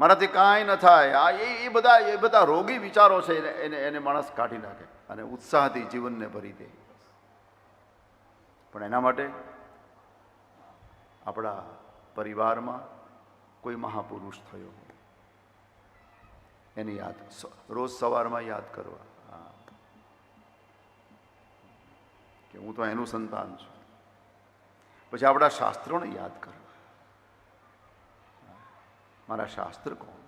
મારાથી કાંઈ ન થાય. આ એ એ બધા એ બધા રોગી વિચારો છે એને એને માણસ કાઢી નાખે અને ઉત્સાહથી જીવનને ભરી દે. પણ એના માટે આપણા પરિવારમાં કોઈ મહાપુરુષ થયો એની યાદ રોજ સવારમાં યાદ કરવા. કે હું તો એનું સંતાન છું. પછી આપણા શાસ્ત્રોને યાદ કરવા. મારા શાસ્ત્ર કોણ?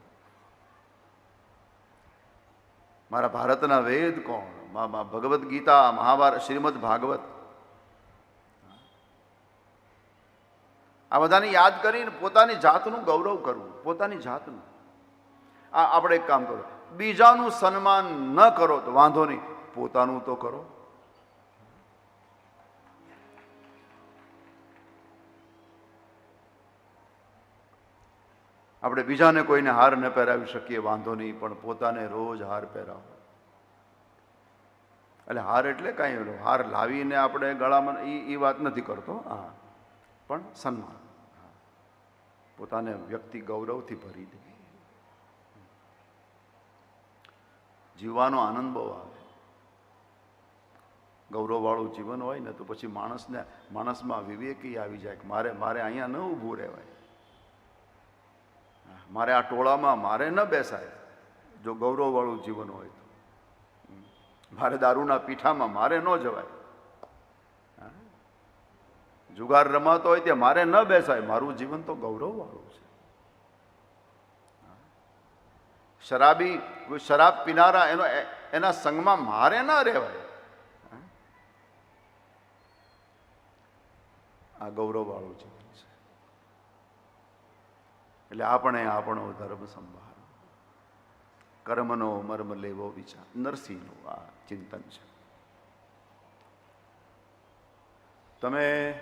મારા ભારતના વેદ કોણ? ભગવદ્ ગીતા, મહાભારત, શ્રીમદ ભાગવત. આ બધાને યાદ કરીને પોતાની જાતનું ગૌરવ કરવું, પોતાની જાતનું. આ, આપણે એક કામ કરો. બીજાનું સન્માન ન કરો તો વાંધો નહીં. પોતાનું તો કરો. આપણે બીજાને કોઈને હાર ન પહેરાવી શકીએ, વાંધો નહીં, પણ પોતાને રોજ હાર પહેરાવો. એટલે હાર એટલે કાંઈ ઓલો, હાર લાવીને આપણે ગળામાં એ એ વાત નથી કરતો, હા. પણ સન્માન. પોતાને વ્યક્તિ ગૌરવથી ભરી દે. જીવવાનો આનંદ બહુ આવે. ગૌરવવાળું જીવન હોય ને તો પછી માણસને, માણસમાં વિવેકી આવી જાય કે મારે મારે અહીંયા ન ઊભું રહેવાય. મારે આ ટોળામાં મારે ન બેસાય જો ગૌરવવાળું જીવન હોય તો. મારે દારૂના પીઠામાં મારે ન જવાય? જુગાર રમાતો હોય ત્યાં મારે ન બેસાય. મારું જીવન તો ગૌરવવાળું છે. શરાબી, શરાબ પીનારા એનો એના સંગમાં મારે ન રહેવાય? આ ગૌરવવાળું જીવન છે. એટલે આપણે આપણો ધર્મ સંભાળ. કર્મનો મર્મ લેવો વિચાર. નરસિંહનું આ ચિંતન છે. તમે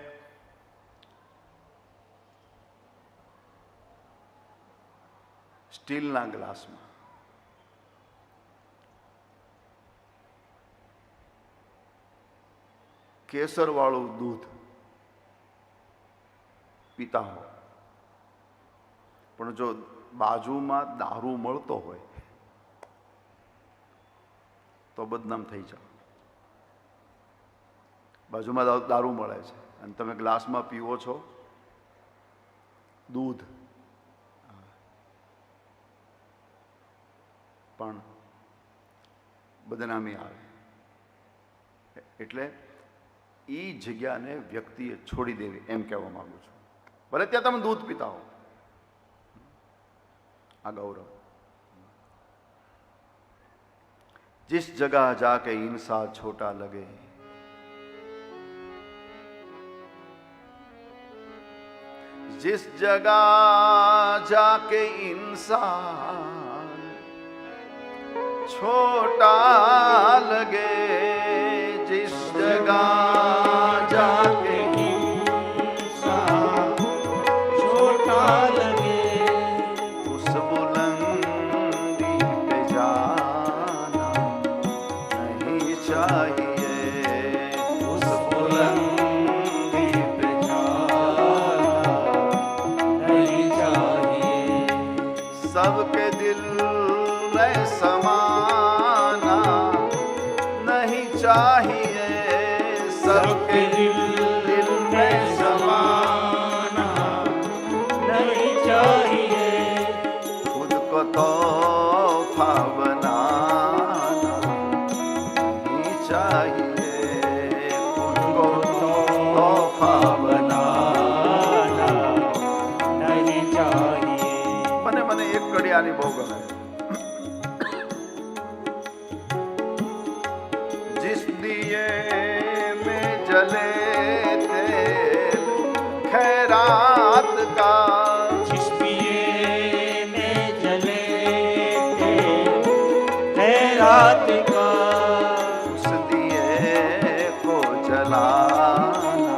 સ્ટીલના ગ્લાસમાં કેસરવાળું દૂધ પીતા હો. પણ જો બાજુમાં દારૂ મળતો હોય, તો બદનામ થઈ જાઓ. બાજુમાં દારૂ મળે છે. અને તમે ગ્લાસમાં પીવો છો, દૂધ. પણ બદનામી આવે. એટલે એ જગ્યાને વ્યક્તિએ છોડી દેવી એમ કહેવા માગું છું. ભલે ત્યાં તમે દૂધ પીતા હો. આ गौरव जिस जगह जाके इंसान छोटा लगे जिस जगह जाके इंसान छोटा लगे जिस जगह सबके दिल में समाना नहीं चाहिए सबके दिल में समाना नहीं चाहिए खुद को तोहफा बनाना મને એક કડિયાની બહુ ગમે जिस दिए में जले तेल खैरात का जिस पिए में जले थे खैरात का उस दिए को जलाना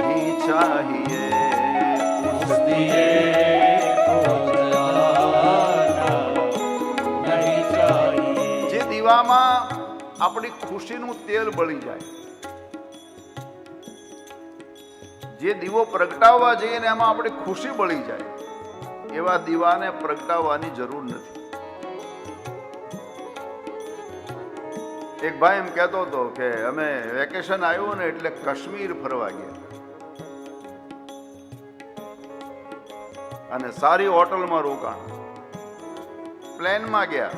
नहीं चाहिए આપણી ખુશીનું તેલ બળી જાય. જે દીવો પ્રગટાવવા જઈએ ને એમાં આપણી ખુશી બળી જાય. એવા દીવાને પ્રગટાવવાની જરૂર નથી. એક ભાઈ એમ કહેતો હતો કે અમે વેકેશન આવ્યું ને એટલે કાશ્મીર ફરવા ગયા. અને સારી હોટલમાં રોકાણ. પ્લેનમાં ગયા.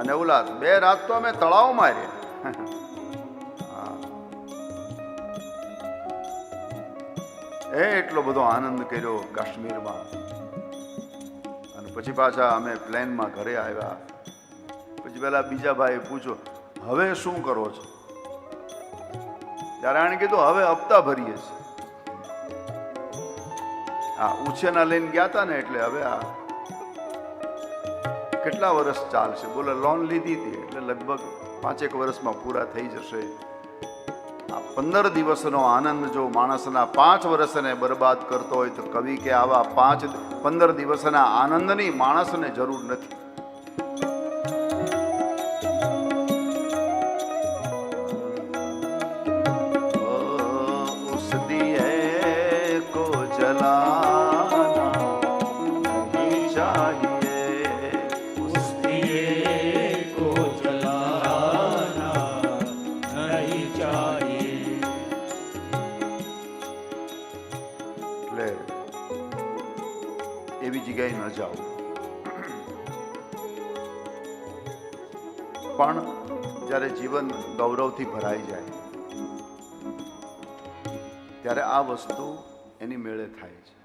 અને ઉલાસ બે રાત તો અમે તળાવમાં રહ્યા. એ એટલો બધો આનંદ કર્યો કાશ્મીરમાં. અને પછી પાછા અમે પ્લેનમાં ઘરે આવ્યા. પછી પેલા બીજા ભાઈએ પૂછ્યો, હવે શું કરો છો? ત્યારે આણે કીધું, હવે હપ્તા ભરીએ છીએ. આ ઉછેના લઈને ગયા હતા ને એટલે હવે આ કેટલા વર્ષ ચાલશે? બોલે લોન લીધી હતી એટલે લગભગ પાંચેક વર્ષમાં પૂરા થઈ જશે. આ પંદર દિવસનો આનંદ જો માણસના પાંચ વર્ષને બરબાદ કરતો હોય તો કવિ કે આવા પાંચ પંદર દિવસના આનંદની માણસને જરૂર નથી. પણ જ્યારે જીવન ગૌરવથી ભરાઈ જાય ત્યારે આ વસ્તુ એની મેળે થાય છે.